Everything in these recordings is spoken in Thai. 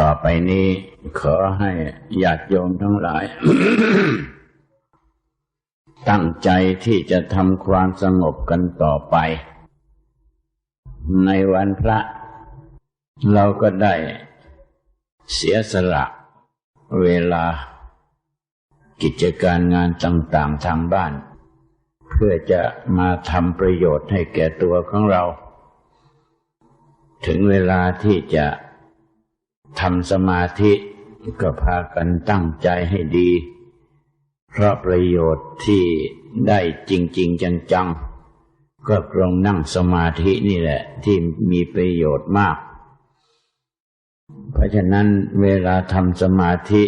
ต่อไปนี้ ขอให้ญาติโยมทั้งหลาย ตั้งใจที่จะทำความสงบกันต่อไป ในวันพระ เราก็ได้เสียสละเวลา กิจการงานต่างๆทางบ้าน เพื่อจะมาทำประโยชน์ให้แก่ตัวของเรา ถึงเวลาที่จะ ทำสมาธิก็พากันตั้งใจให้ดี เพราะประโยชน์ที่ได้จริง ๆ จังๆ ก็ตรงนั่งสมาธินี่แหละ ที่มีประโยชน์มาก เพราะฉะนั้นเวลาทำสมาธิ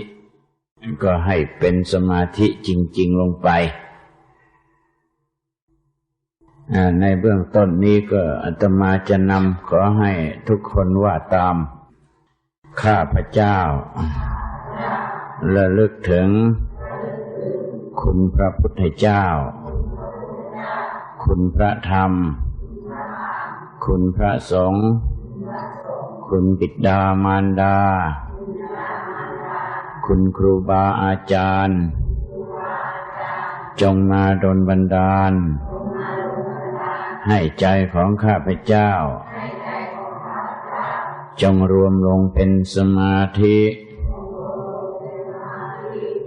ก็ให้เป็นสมาธิจริง ๆ ลงไปในเบื้องต้นนี้ก็อาตมาจะนำขอให้ทุกคนว่าตาม ข้าพเจ้า ระลึกถึง คุณพระพุทธเจ้า คุณพระธรรม คุณพระสงฆ์คุณบิดามารดา คุณครูบาอาจารย์ จงมาดลบันดาล ให้ใจของข้าพเจ้า จงรวมลงเป็นสมาธิ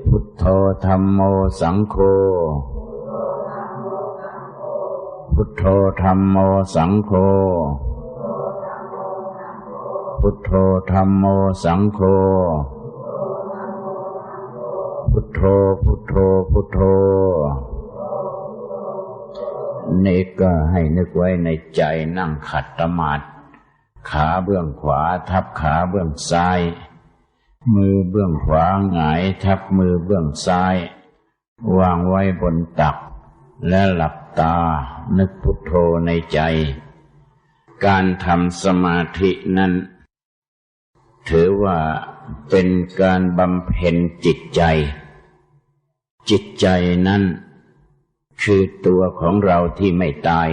พุทโธธรรมโมสังโฆ พุทโธธรรมโมสังโฆ พุทโธธรรมโมสังโฆ พุทโธพุทโธพุทโธนี่ก็ให้นึกไว้ในใจนั่งขัดตมาด ขาเบื้องขวา ทับขาเบื้องซ้าย มือเบื้องขวาหงาย ทับมือเบื้องซ้าย วางไว้บนตัก และหลับตา นึกพุทโธในใจ การทำสมาธินั้น ถือว่าเป็นการบำเพ็ญจิตใจ จิตใจนั้น คือตัวของเราที่ไม่ตาย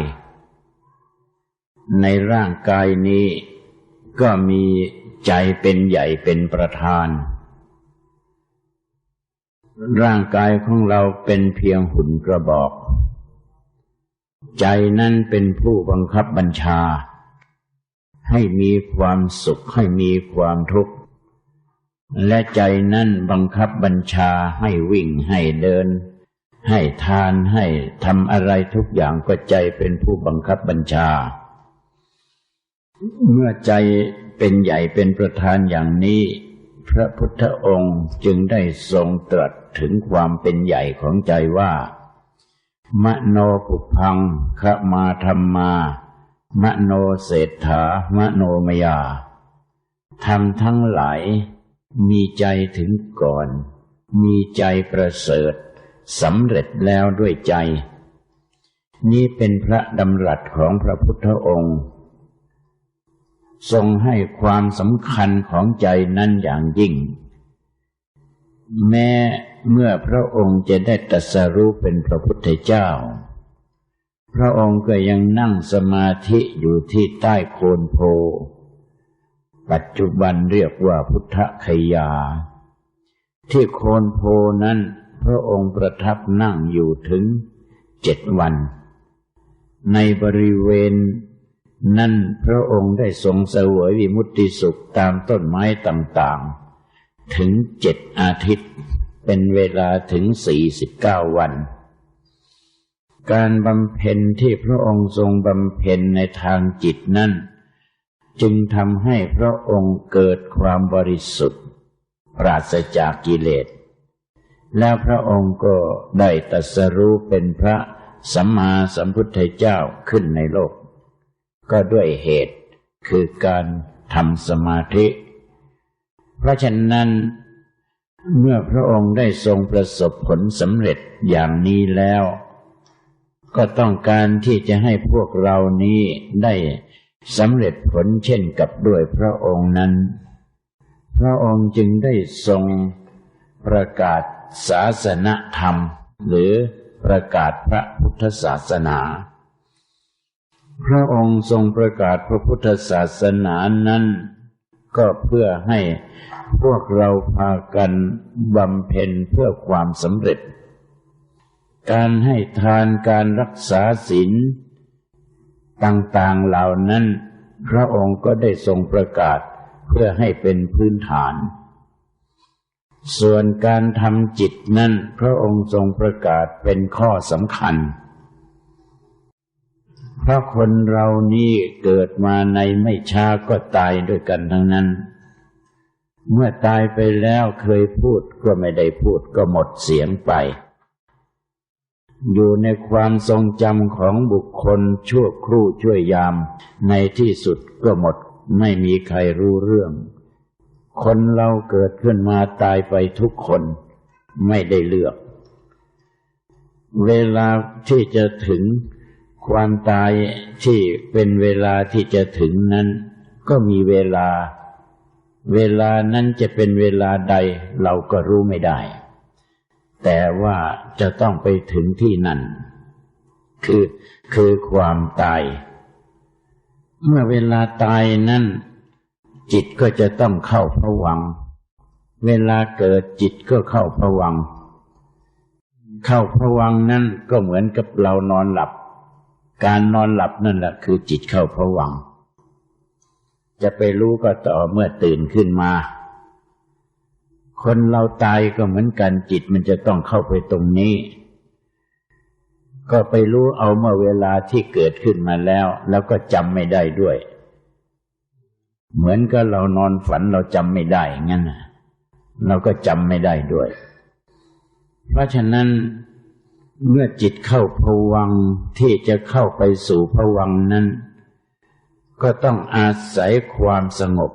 ในร่างกายนี้ ก็มีใจเป็นใหญ่เป็นประธาน ร่างกายของเราเป็นเพียงหุ่นกระบอก ใจนั้นเป็นผู้บังคับบัญชา ให้มีความสุขให้มีความทุกข์ และใจนั้นบังคับบัญชาให้วิ่งให้เดินให้ทานให้ทำอะไรทุกอย่างก็ใจเป็นผู้บังคับบัญชา เมื่อใจเป็นใหญ่เป็นประธานอย่างนี้ พระพุทธองค์จึงได้ทรงตรัสถึงความเป็นใหญ่ของใจว่า มโนปุพังขมาธรรมา มโนเศรษฐามโนมยาทำทั้งหลาย มีใจถึงก่อน มีใจประเสริฐสำเร็จแล้วด้วยใจ นี้เป็นพระดำรัสของพระพุทธองค์ ทรงให้ความสำคัญของใจนั้นอย่างยิ่ง แม้เมื่อพระองค์จะได้ตรัสรู้เป็นพระพุทธเจ้า พระองค์ก็ยังนั่งสมาธิอยู่ที่ใต้โคนโพ ปัจจุบันเรียกว่าพุทธคยา ที่โคนโพนั้นพระองค์ประทับนั่งอยู่ถึงเจ็ดวัน ในบริเวณ นั่นพระองค์ได้ทรงเสวยวิมุตติสุขตามต้นไม้ต่างๆ ถึงเจ็ดอาทิตย์ เป็นเวลาถึงสี่สิบเก้าวัน การบำเพ็ญที่พระองค์ทรงบำเพ็ญในทางจิตนั้นจึงทำให้พระองค์เกิดความบริสุทธิ์ ปราศจากกิเลส แล้วพระองค์ก็ได้ตรัสรู้เป็นพระสัมมาสัมพุทธเจ้าขึ้นในโลก ก็ด้วยเหตุคือการทำสมาธิ เพราะฉะนั้น เมื่อพระองค์ได้ทรงประสบผลสำเร็จอย่างนี้แล้ว ก็ต้องการที่จะให้พวกเรานี้ได้สำเร็จผลเช่นกับด้วยพระองค์นั้น พระองค์จึงได้ทรงประกาศศาสนธรรม หรือประกาศพระพุทธศาสนา พระองค์ทรงประกาศพระพุทธศาสนานั้น ก็เพื่อให้พวกเราพากันบำเพ็ญเพื่อความสำเร็จ การให้ทานการรักษาศีลต่างๆเหล่านั้น พระองค์ก็ได้ทรงประกาศเพื่อให้เป็นพื้นฐาน ส่วนการทำจิตนั้น พระองค์ทรงประกาศเป็นข้อสำคัญ เพราะคนเรานี่เกิดมาในไม่ช้าก็ตายด้วยกันทั้งนั้น เมื่อตายไปแล้วเคยพูดก็ไม่ได้พูดก็หมดเสียงไป อยู่ในความทรงจำของบุคคลชั่วครู่ช่วยยาม ในที่สุดก็หมดไม่มีใครรู้เรื่อง คนเราเกิดขึ้นมาตายไปทุกคนไม่ได้เลือก เวลาที่จะถึง ความตายที่เป็นเวลาที่จะถึงนั้น ก็มีเวลา เวลานั้นจะเป็นเวลาใดเราก็รู้ไม่ได้ แต่ว่าจะต้องไปถึงที่นั่น คือคือความตาย เมื่อเวลาตายนั้น จิตก็จะต้องเข้าผวัง เวลาเกิดจิตก็เข้าผวัง เข้าผวังนั้นก็เหมือนกับเรานอนหลับ การนอนหลับนั่นแหละคือจิตเข้าผวัง จะไปรู้ก็ต่อเมื่อตื่นขึ้นมา คนเราตายก็เหมือนกันจิตมันจะต้องเข้าไปตรงนี้ ก็ไปรู้เอาเมื่อเวลาที่เกิดขึ้นมาแล้ว แล้วก็จำไม่ได้ด้วย เหมือนกับเรานอนฝันเราจำไม่ได้งั้นเราก็จำไม่ได้ด้วย เพราะฉะนั้น เมื่อจิตเข้าผวังที่จะเข้าไปสู่ผวังนั้น ก็ต้องอาศัยความสงบ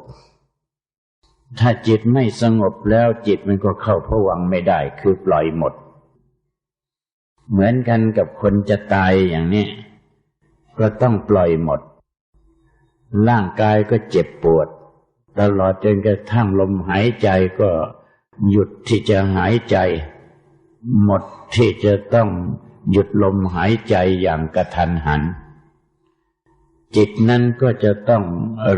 ถ้าจิตไม่สงบแล้วจิตมันก็เข้าผวังไม่ได้คือปล่อยหมด เหมือนกันกับคนจะตายอย่างนี้ก็ต้องปล่อยหมด ร่างกายก็เจ็บปวด ตลอดจนกระทั่งลมหายใจก็หยุดที่จะหายใจ หมดที่จะต้องหยุดลมหายใจอย่างกระทันหัน จิตนั้นก็จะต้อง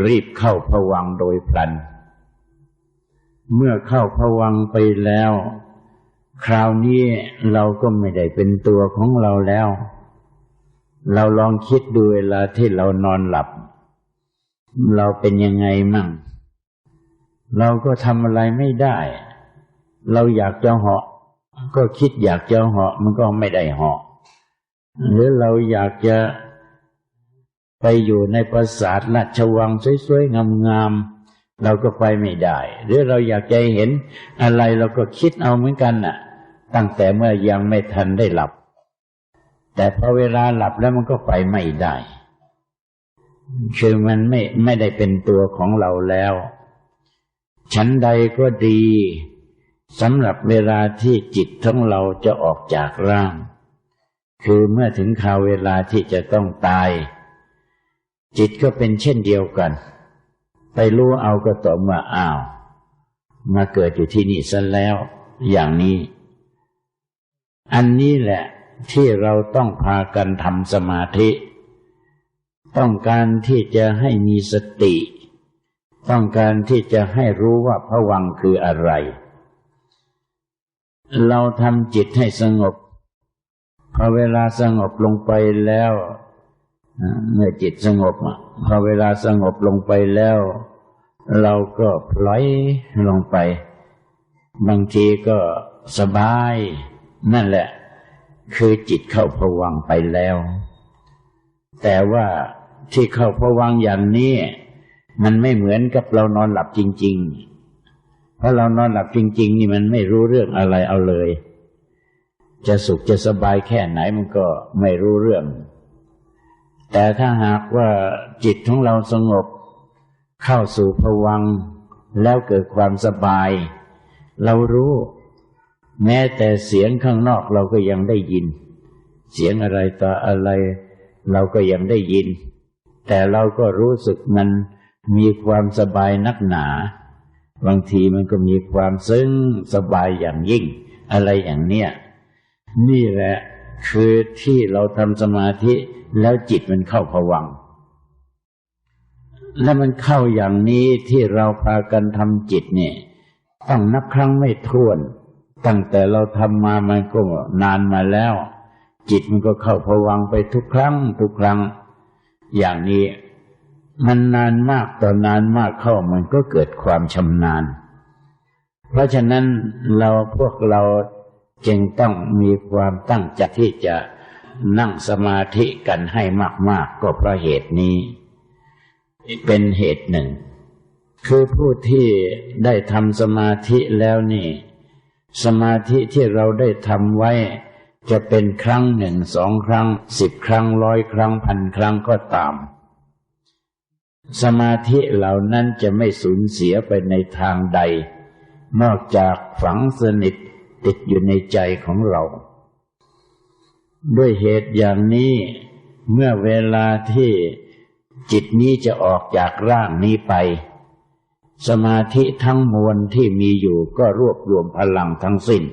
รีบเข้าผวังโดยพลัน เมื่อเข้าผวังไปแล้ว คราวนี้เราก็ไม่ได้เป็นตัวของเราแล้ว เราลองคิดดูเวลาที่เรานอนหลับ เราเป็นยังไงมั่ง เราก็ทำอะไรไม่ได้ เราอยากจะเหาะ ก็คิดอยากจะเหาะมันก็ไม่ได้เหาะหรือเราอยากจะไปอยู่ในปราสาทราชวังสวยๆงามๆเราก็ไปไม่ได้ หรือเราอยากใจเห็นอะไรเราก็คิดเอาเหมือนกันน่ะ ตั้งแต่เมื่อยังไม่ทันได้หลับ แต่พอเวลาหลับแล้วมันก็ไปไม่ได้คือมันไม่ไม่ได้เป็นตัวของเราแล้ว ชั้นใดก็ดี สำหรับเวลาที่จิตทั้งเราจะออกจากร่าง คือเมื่อถึงคราวเวลาที่จะต้องตาย จิตก็เป็นเช่นเดียวกัน ไปรู้เอาก็ต่อเมื่ออ้าว มาเกิดอยู่ที่นี่ซะแล้ว อย่างนี้ อันนี้แหละที่เราต้องพากันทำสมาธิ ต้องการที่จะให้มีสติ ต้องการที่จะให้รู้ว่าพวังคืออะไร เราทำจิตให้สงบ พอเวลาสงบลงไปแล้วเมื่อจิตสงบพอเวลาสงบลงไปแล้ว เราก็ปล่อยลงไป บางทีก็สบาย นั่นแหละ คือจิตเข้าผวังไปแล้ว แต่ว่าที่เข้าผวังอย่างนี้ มันไม่เหมือนกับเรานอนหลับจริง ๆ เพราะเรานอนหลับจริง ๆ นี่มันไม่รู้เรื่องอะไรเอาเลย จะสุขจะสบายแค่ไหนมันก็ไม่รู้เรื่อง แต่ถ้าหากว่าจิตของเราสงบ เข้าสู่ภวังแล้วเกิดความสบาย เรารู้ แม้แต่เสียงข้างนอกเราก็ยังได้ยิน เสียงอะไรต่ออะไร เราก็ยังได้ยิน แต่เราก็รู้สึกมันมีความสบายนักหนา บางทีมันก็มีความซึ้งสบายอย่างยิ่ง อะไรอย่างเนี้ยนี่แหละคือที่เราทำสมาธิแล้วจิตมันเข้าผวัง และมันเข้าอย่างนี้ที่เราพากันทำจิตเนี่ยต้องนับครั้งไม่ถ้วน ตั้งแต่เราทำมามันก็นานมาแล้ว จิตมันก็เข้าพวังไปทุกครั้ง ทุกครั้ง อย่างนี้ มันนานมากต่อนานมากเข้ามันก็เกิดความชำนาญ เพราะฉะนั้นเราพวกเราจึงต้องมีความตั้งใจที่จะนั่งสมาธิกันให้มาก ๆ ก็เพราะเหตุนี้ เป็นเหตุหนึ่ง คือผู้ที่ได้ทำสมาธิแล้วนี่ สมาธิที่เราได้ทำไว้ จะเป็นครั้งหนึ่งสองครั้งสิบครั้งร้อยครั้งพันครั้งก็ตาม สมาธิเหล่านั้นจะไม่สูญเสียไปในทางใด นอกจากฝังสนิทติดอยู่ในใจของเรา ด้วยเหตุอย่างนี้เมื่อเวลาที่จิตนี้จะออกจากร่างนี้ไป สมาธิทั้งมวลที่มีอยู่ก็รวบรวมพลังทั้งสิ้น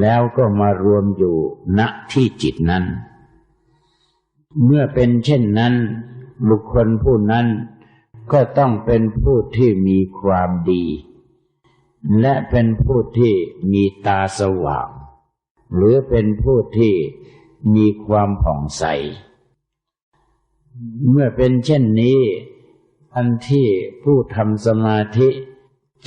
แล้วก็มารวมอยู่ณที่จิตนั้น เมื่อเป็นเช่นนั้น บุคคลผู้นั้นก็ต้องเป็นผู้ที่มีความดี และเป็นผู้ที่มีตาสว่าง หรือเป็นผู้ที่มีความผ่องใส เมื่อเป็นเช่นนี้อันที่ผู้ทำสมาธิ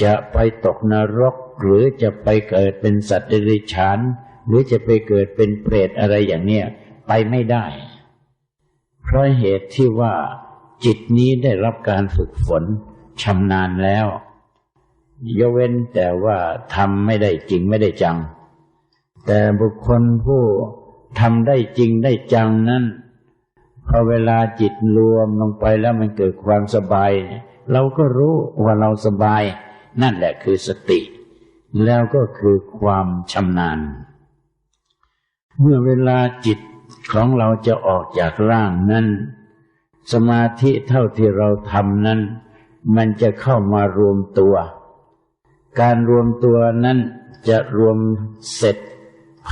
จะไปตกนรก หรือจะไปเกิดเป็นสัตว์เดรัจฉาน หรือจะไปเกิดเป็นเปรตอะไรอย่างเนี้ยไปไม่ได้ เพราะเหตุที่ว่าจิตนี้ได้รับการฝึกฝนชำนาญแล้ว ยกเว้นแต่ว่าทำไม่ได้จริงไม่ได้จัง แต่บุคคลผู้ทำได้จริงได้จังนั้นพอเวลาจิตรวมลงไปแล้วมันเกิดความสบาย เราก็รู้ว่าเราสบาย นั่นแหละคือสติ แล้วก็คือความชำนาญ เมื่อเวลาจิต ของเราจะออกจากร่างนั้น สมาธิเท่าที่เราทำนั้น มันจะเข้ามารวมตัว การรวมตัวนั้นจะรวมเสร็จ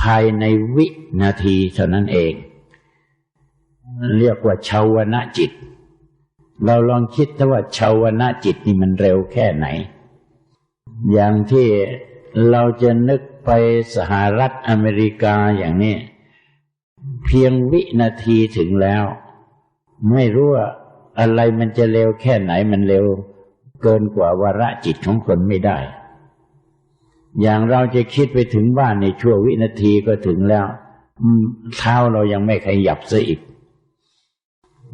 ภายในวินาทีเท่านั้นเอง เรียกว่าชาวนะจิต เราลองคิดถ้าว่าชาวนะจิตนี่มันเร็วแค่ไหน อย่างที่เราจะนึกไปสหรัฐอเมริกาอย่างนี้ เพียงวินาทีถึงแล้ว ไม่รู้ว่าอะไรมันจะเร็วแค่ไหนมันเร็ว เกินกว่าวาระจิตของคนไม่ได้ อย่างเราจะคิดไปถึงบ้านในชั่ววินาทีก็ถึงแล้วเท้าเรายังไม่ขยับซะอีก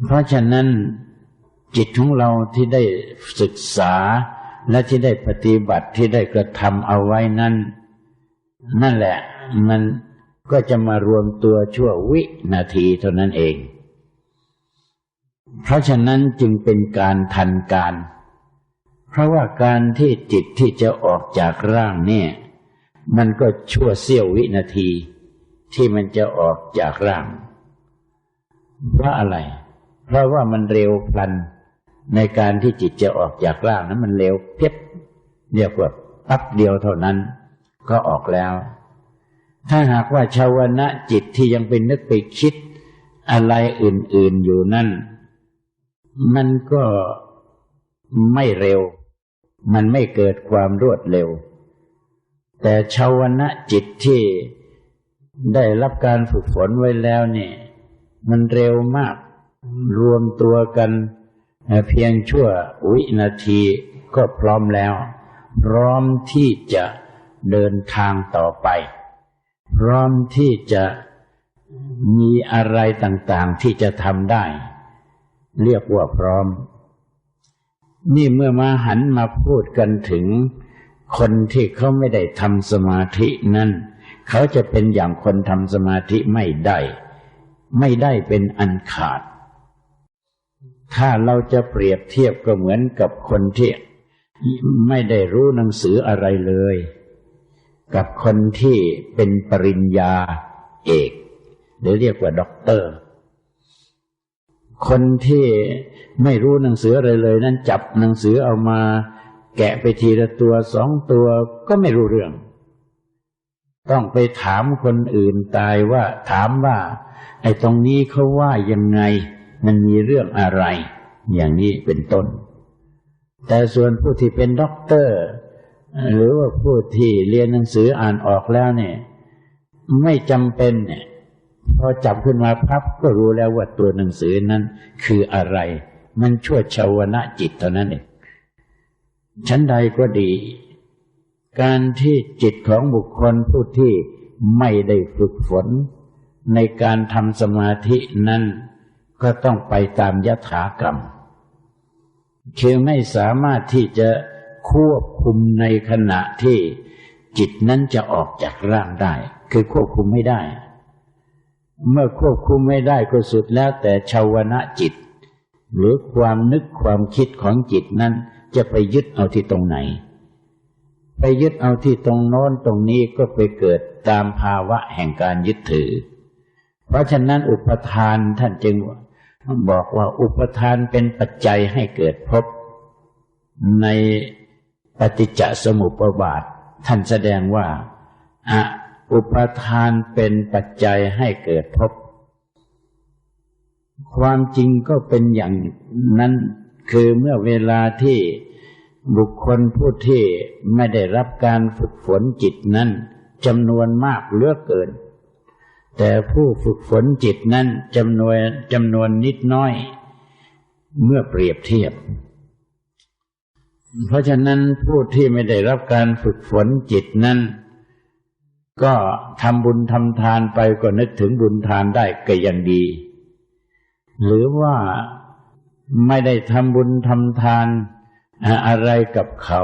เพราะฉะนั้นจิตของเราที่ได้ศึกษาและที่ได้ปฏิบัติที่ได้กระทำเอาไว้นั้น นั่นแหละมัน ก็จะมารวมตัวชั่ววินาทีเท่านั้นเอง เพราะฉะนั้นจึงเป็นการทันการ เพราะว่าการที่จิตที่จะออกจากร่างเนี่ย มันก็ชั่วเสี้ยววินาที ที่มันจะออกจากร่าง เพราะอะไร เพราะว่ามันเร็วพลัน ในการที่จิตจะออกจากร่างนั้นมันเร็วเพียบเรียกว่าปั๊บเดียวเท่านั้น ก็ออกแล้ว ถ้าหากว่าชาวนะจิตที่ยังเป็นนึกไปคิดอะไรอื่น ๆอยู่นั่น มันก็ไม่เร็ว มันไม่เกิดความรวดเร็ว แต่ชาวนะจิตที่ได้รับการฝึกฝนไว้แล้วนี่มันเร็วมาก รวมตัวกันเพียงชั่ววินาทีก็พร้อมแล้ว พร้อมที่จะเดินทางต่อไป พร้อมที่จะมีอะไรต่างๆที่จะทำได้ เรียกว่าพร้อม นี่เมื่อมาหันมาพูดกันถึงคนที่เขาไม่ได้ทำสมาธินั้นเขาจะเป็นอย่างคนทำสมาธิไม่ได้ ไม่ได้เป็นอันขาด ถ้าเราจะเปรียบเทียบก็เหมือนกับคนที่ไม่ได้รู้หนังสืออะไรเลย กับคนที่เป็นปริญญาเอก หรือเรียกว่าด็อกเตอร์ คนที่ไม่รู้หนังสืออะไรเลย นั้นจับหนังสือเอามา แกะไปทีละตัวสองตัวก็ไม่รู้เรื่อง ต้องไปถามคนอื่นตายว่า ถามว่า ไอ้ตรงนี้เขาว่ายังไง มันมีเรื่องอะไร อย่างนี้เป็นต้น แต่ส่วนผู้ที่เป็นด็อกเตอร์ หรือว่าผู้ที่เรียนหนังสืออ่านออกแล้วเนี่ย ไม่จำเป็นเนี่ยพอจับขึ้นมาพับก็รู้แล้วว่าตัวหนังสือนั้น คืออะไร มันช่วยชาวนะจิตเท่านั้นเองชั้นใดก็ดี การที่จิตของบุคคลผู้ที่ไม่ได้ฝึกฝน ในการทำสมาธินั้น ก็ต้องไปตามยถากรรม คือไม่สามารถที่จะ ควบคุมในขณะที่จิตนั้นจะออกจากร่างได้ คือควบคุมไม่ได้ เมื่อควบคุมไม่ได้ก็สุดแล้วแต่ชาวนะจิต หรือความนึกความคิดของจิตนั้น จะไปยึดเอาที่ตรงไหน ไปยึดเอาที่ตรงโน้นตรงนี้ก็ไปเกิดตามภาวะแห่งการยึดถือ เพราะฉะนั้นอุปทานท่านจึงบอกว่าอุปทานเป็นปัจจัยให้เกิดพบใน ปฏิจจสมุปบาท ท่านแสดงว่าอะอุปทานเป็นปัจจัยให้เกิดพบความจริงก็เป็นอย่างนั้นคือเมื่อเวลาที่บุคคลผู้ที่ไม่ได้รับการฝึกฝนจิตนั้นจำนวนมากเลือกเกิน แต่ผู้ฝึกฝนจิตนั้นจำนวนจำนวนนิดน้อย เมื่อเปรียบเทียบ เพราะฉะนั้นผู้ที่ไม่ได้รับการฝึกฝนจิตนั้น ก็ทำบุญทำทานไปก็นึกถึงบุญทานได้ก็ยังดี หรือว่าไม่ได้ทำบุญทำทานอะไรกับเขา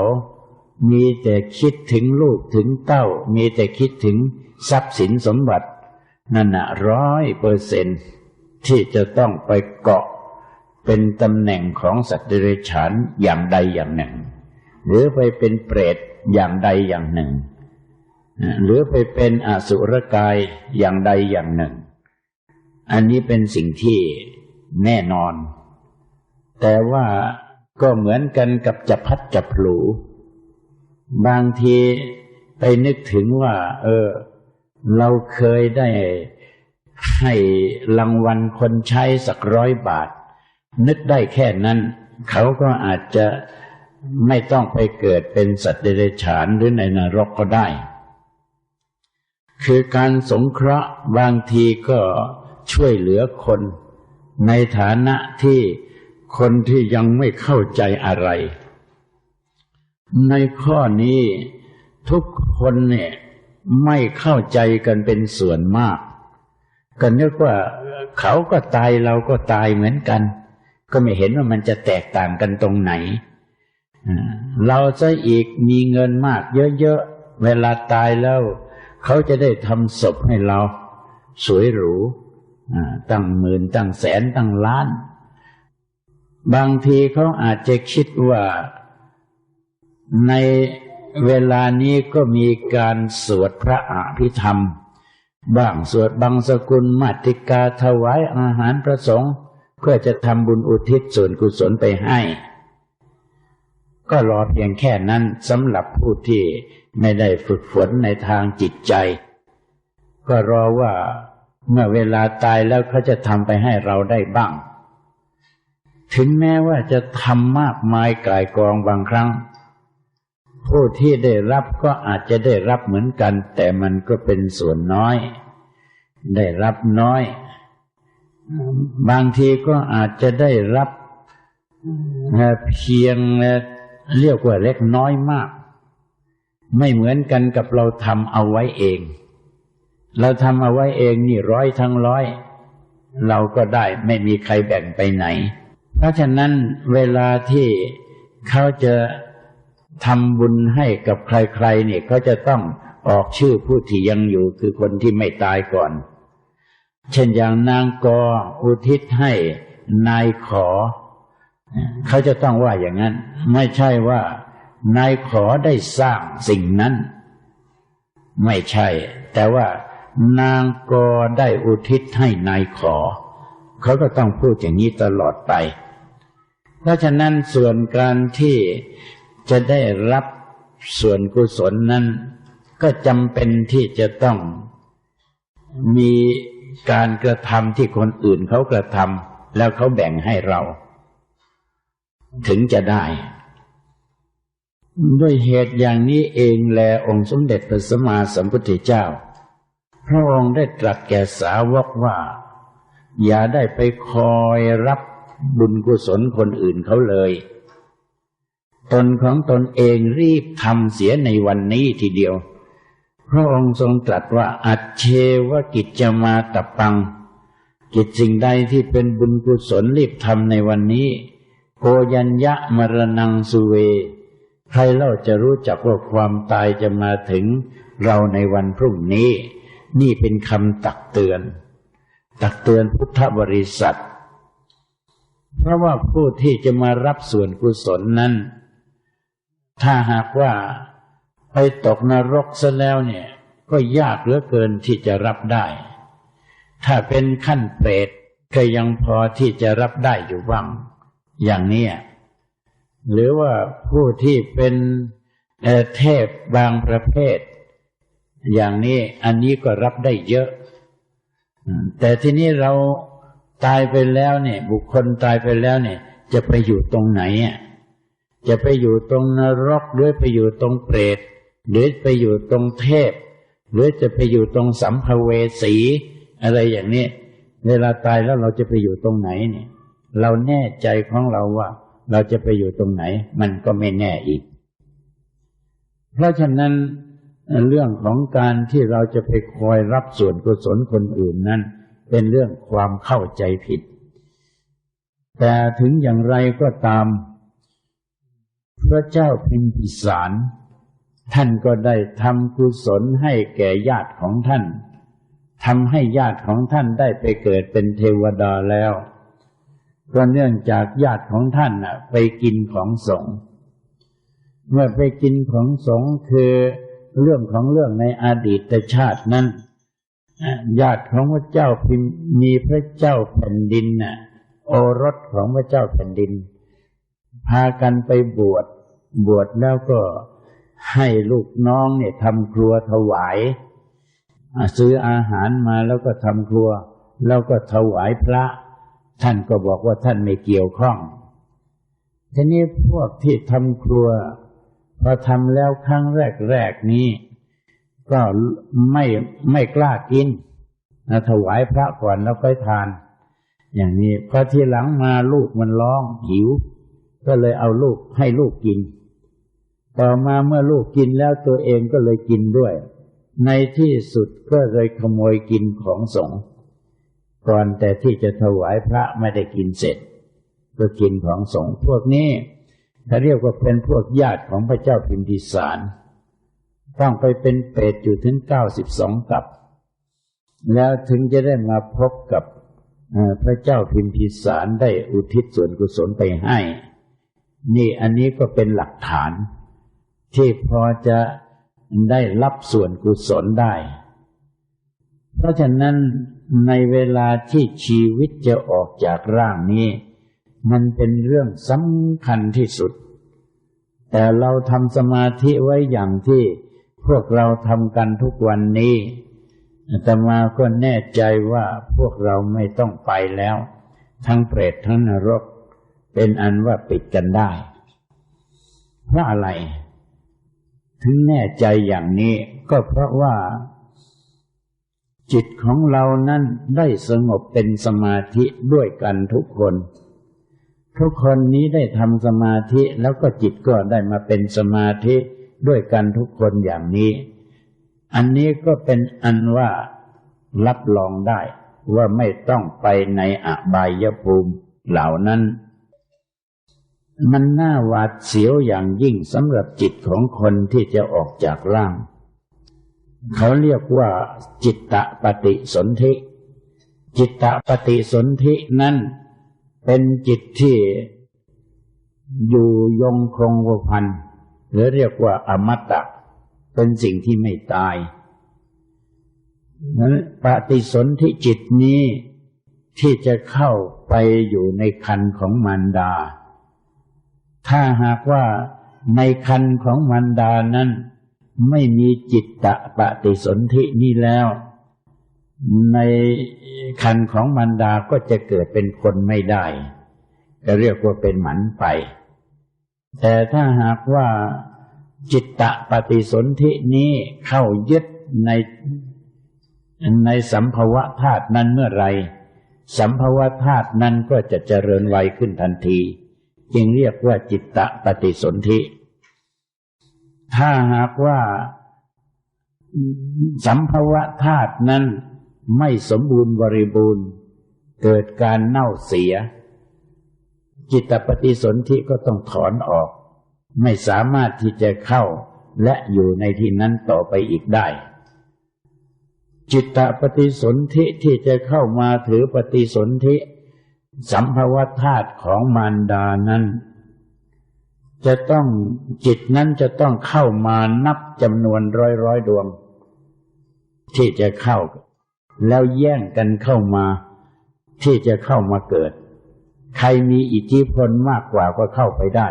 มีแต่คิดถึงลูกถึงเต้า มีแต่คิดถึงทรัพย์สินสมบัติ นั่นนะร้อยเปอร์เซนที่จะต้องไปเกาะ เป็นตำแหน่งของสัตว์เดรัจฉานอย่างใดอย่างหนึ่ง หรือไปเป็นเปรตอย่างใดอย่างหนึ่ง หรือไปเป็นอสุรกายอย่างใดอย่างหนึ่ง อันนี้เป็นสิ่งที่แน่นอน แต่ว่าก็เหมือนกันกับจับพัดจับผูบางทีไปนึกถึงว่า เออ เราเคยได้ให้รางวัลคนใช้สักร้อยบาท นึกได้แค่นั้น เขาก็อาจจะไม่ต้องไปเกิดเป็นสัตว์เดรัจฉานหรือในนรกก็ได้ คือการสงเคราะห์บางทีก็ช่วยเหลือคน ในฐานะที่คนที่ยังไม่เข้าใจอะไร ในข้อนี้ทุกคนเนี่ยไม่เข้าใจกันเป็นส่วนมากก็นึกว่าเขาก็ตายเราก็ตายเหมือนกัน ก็ไม่เห็นว่ามันจะแตกต่างกันตรงไหน เราจะอีกมีเงินมากเยอะๆ เวลาตายแล้ว เขาจะได้ทำศพให้เรา สวยหรูตั้งหมื่นตั้งแสนตั้งล้าน บางทีเขาอาจจะคิดว่าในเวลานี้ก็มีการสวดพระอภิธรรม บ้างสวดบางสกุลมาติกาถวายอาหารประสงค์ เพื่อจะทำบุญอุทิศส่วนกุศลไปให้ ก็รอเพียงแค่นั้นสำหรับผู้ที่ไม่ได้ฝึกฝนในทางจิตใจ ก็รอว่าเมื่อเวลาตายแล้วเขาจะทำไปให้เราได้บ้าง ถึงแม้ว่าจะทำมากมายกายกองบางครั้ง ผู้ที่ได้รับก็อาจจะได้รับเหมือนกัน แต่มันก็เป็นส่วนน้อย ได้รับน้อย บางทีก็อาจจะได้รับเพียงเรียกว่าเล็กน้อยมาก ไม่เหมือนกันกับเราทำเอาไว้เอง เราทำเอาไว้เองนี่ร้อยทั้งร้อย เราก็ได้ไม่มีใครแบ่งไปไหน เพราะฉะนั้นเวลาที่เขาจะทำบุญให้กับใครๆเนี่ยเขาจะต้องออกชื่อผู้ที่ยังอยู่คือคนที่ไม่ตายก่อน เช่นอย่างนางกออุทิศให้นายขอ เขาจะต้องว่าอย่างนั้น ไม่ใช่ว่านายขอได้สร้างสิ่งนั้น ไม่ใช่ แต่ว่านางกอได้อุทิศให้นายขอ เขาก็ต้องพูดอย่างนี้ตลอดไป เพราะฉะนั้นส่วนการที่จะได้รับส่วนกุศลนั้น ก็จำเป็นที่จะต้องมี การกระทำที่คนอื่นเขากระทำแล้วเขาแบ่งให้เรา ถึงจะได้ ด้วยเหตุอย่างนี้เองแลองค์สมเด็จพระสัมมาสัมพุทธเจ้า พระองค์ได้ตรัสแก่สาวกว่า อย่าได้ไปคอยรับบุญกุศลคนอื่นเขาเลย ตนของตนเองรีบทำเสียในวันนี้ทีเดียว พระองค์ทรงตรัสว่า อัจเชวกิจจะมาตะปัง กิจสิ่งใดที่เป็นบุญกุศลรีบทำในวันนี้ โกยัญญะมรณังสุเว ใครเล่าจะรู้จักว่าความตายจะมาถึงเราในวันพรุ่งนี้ นี่เป็นคำตักเตือน ตักเตือนพุทธบริษัท เพราะว่าผู้ที่จะมารับส่วนกุศลนั้น ถ้าหากว่า ไปตกนรกซะแล้วเนี่ย ก็ยากเหลือเกินที่จะรับได้ ถ้าเป็นขั้นเปรตก็ยังพอที่จะรับได้อยู่บ้าง อย่างนี้หรือว่าผู้ที่เป็นเทพบางประเภท อย่างนี้อันนี้ก็รับได้เยอะ แต่ทีนี้เราตายไปแล้วเนี่ย บุคคลตายไปแล้วเนี่ย จะไปอยู่ตรงไหนอะจะไปอยู่ตรงนรกหรือไปอยู่ตรงเปรต หรือไปอยู่ตรงเทพ หรือจะไปอยู่ตรงสัมภเวสี อะไรอย่างนี้ เวลาตายแล้วเราจะไปอยู่ตรงไหนเนี่ย เราแน่ใจของเราว่า เราจะไปอยู่ตรงไหน มันก็ไม่แน่อีก เพราะฉะนั้นเรื่องของการที่เราจะไปคอยรับส่วนกุศลคนอื่นนั้น เป็นเรื่องความเข้าใจผิด แต่ถึงอย่างไรก็ตาม พระเจ้าพิมพิสาร ท่านก็ได้ทำกุศลให้แก่ญาติของท่านทำให้ญาติของท่านได้ไปเกิดเป็นเทวดาแล้วก็เนื่องจากญาติของท่านน่ะ ไปกินของสงฆ์เมื่อไปกินของสงฆ์คือเรื่องของเรื่องในอดีตชาตินั้นญาติของพระเจ้าพิมมีพระเจ้าแผ่นดินน่ะ โอรสของพระเจ้าแผ่นดิน พากันไปบวชบวชแล้วก็ ให้ลูกน้องเนี่ยทำครัวถวาย ซื้ออาหารมาแล้วก็ทำครัว แล้วก็ถวายพระ ท่านก็บอกว่าท่านไม่เกี่ยวข้องทีนี้พวกที่ทำครัว พอทำแล้วครั้งแรกๆนี้ ก็ไม่ไม่กล้ากินนะถวายพระก่อนแล้วค่อยทาน อย่างนี้พอทีหลังมาลูกมันร้องหิว ก็เลยเอาลูกให้ลูกกิน ต่อมาเมื่อลูกกินแล้วตัวเองก็เลยกินด้วย ในที่สุดก็เลยขโมยกินของสงฆ์ก่อนแต่ที่จะถวายพระไม่ได้กินเสร็จ ก็กินของสงฆ์พวกนี้เขาเรียกว่าเป็นพวกญาติของพระเจ้าพิมพิสาร ต้องไปเป็นเปรตอยู่ถึงเก้าสิบสองกับ แล้วถึงจะได้มาพบกับพระเจ้าพิมพิสารได้อุทิศส่วนกุศลไปให้ นี่อันนี้ก็เป็นหลักฐาน ที่พอจะได้รับส่วนกุศลได้ เพราะฉะนั้นในเวลาที่ชีวิตจะออกจากร่างนี้ มันเป็นเรื่องสำคัญที่สุด แต่เราทำสมาธิไว้อย่างที่พวกเราทำกันทุกวันนี้แต่มาก็แน่ใจว่าพวกเราไม่ต้องไปแล้ว ทั้งเปรตทั้งนรก เป็นอันว่าปิดกันได้ เพราะอะไร ถึงแน่ใจอย่างนี้ก็เพราะว่า จิตของเรานั้นได้สงบเป็นสมาธิด้วยกันทุกคน ทุกคนนี้ได้ทำสมาธิแล้วก็จิตก็ได้มาเป็นสมาธิด้วยกันทุกคนอย่างนี้ อันนี้ก็เป็นอันว่ารับรองได้ว่าไม่ต้องไปในอบายภูมิเหล่านั้น มันน่าหวาดเสียวอย่างยิ่งสำหรับจิตของคนที่จะออกจากร่าง เขาเรียกว่าจิตตะปฏิสนธิ จิตตะปฏิสนธินั้นเป็นจิตที่อยู่ยงคงวพันหรือเรียกว่าอมตะ เป็นสิ่งที่ไม่ตายนั้นปฏิสนธิจิตนี้ที่จะเข้าไปอยู่ในคันของมารดา ถ้าหากว่าในคันของมารดานั้น ไม่มีจิตตะปฏิสนธินี้แล้ว ในคันของมันดาก็จะเกิดเป็นคนไม่ได้ก็เรียกว่าเป็นหมันไป แต่ถ้าหากว่าจิตตะปฏิสนธินี้เข้ายึดในในสัมภวะธาตุนั้นเมื่อไร สัมภวะธาตุนั้นก็จะเจริญไวขึ้นทันที จึงเรียกว่าจิตตะปฏิสนธิ ถ้าหากว่าสัมภวะธาตุนั้นไม่สมบูรณ์บริบูรณ์ เกิดการเน่าเสีย จิตตปฏิสนธิก็ต้องถอนออก ไม่สามารถที่จะเข้าและอยู่ในที่นั้นต่อไปอีกได้ จิตตปฏิสนธิที่จะเข้ามาถือปฏิสนธิ สัมภวธาตุของมารดานั้น จะต้องจิตนั้นจะต้องเข้ามานับจำนวนร้อยร้อยดวง ที่จะเข้า แล้วแย่งกันเข้ามา ที่จะเข้ามาเกิด ใครมีอิทธิพลมากกว่าก็เข้าไปได้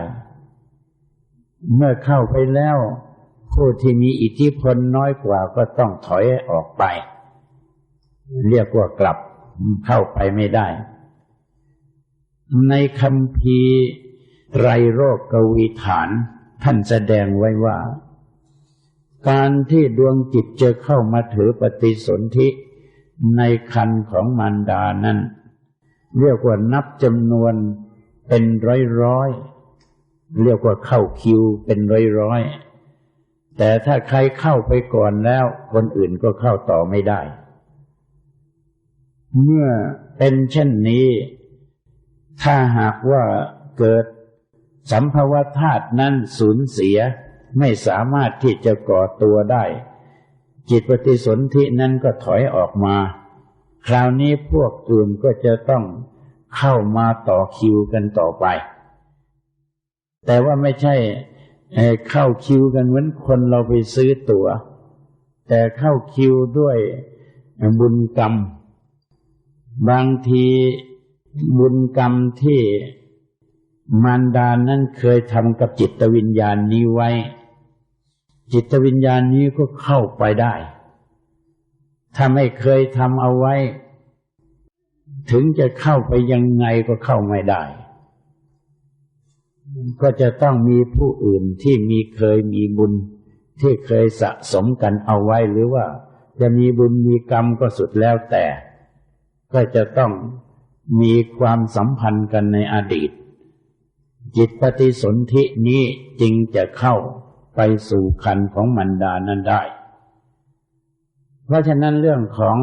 เมื่อเข้าไปแล้ว ผู้ที่มีอิทธิพลน้อยกว่าก็ต้องถอยออกไป เรียกว่ากลับเข้าไปไม่ได้ ในคำพีไรโรคกวีฐาน ท่านแสดงไว้ว่า การที่ดวงจิตจะเข้ามาถือปฏิสนธิในคันของมารดานั้น เรียกว่านับจำนวนเป็นร้อยร้อยเรียกว่าเข้าคิวเป็นร้อยร้อยแต่ถ้าใครเข้าไปก่อนแล้ว คนอื่นก็เข้าต่อไม่ได้ เมื่อเป็นเช่นนี้ ถ้าหากว่าเกิดสัมภวธาตุนั้นสูญเสียไม่สามารถที่จะก่อตัวได้ จิตปฏิสนธินั้นก็ถอยออกมา คราวนี้พวกอื่นก็จะต้องเข้ามาต่อคิวกันต่อไป แต่ว่าไม่ใช่เข้าคิวกันเหมือนคนเราไปซื้อตัว๋ว แต่เข้าคิวด้วยบุญกรรม บางที บุญกรรมที่มารดานั้นเคยทำกับจิตวิญญาณนี้ไว้ จิตวิญญาณนี้ก็เข้าไปได้ ถ้าไม่เคยทำเอาไว้ ถึงจะเข้าไปยังไงก็เข้าไม่ได้ ก็จะต้องมีผู้อื่นที่มีเคยมีบุญ ที่เคยสะสมกันเอาไว้หรือว่า จะมีบุญมีกรรมก็สุดแล้วแต่ ก็จะต้อง มีความสัมพันธ์กันในอดีต จิตปฏิสนธินี้จึงจะเข้าไปสู่คันของมันดานั้นได้ เพราะฉะนั้นเรื่องของ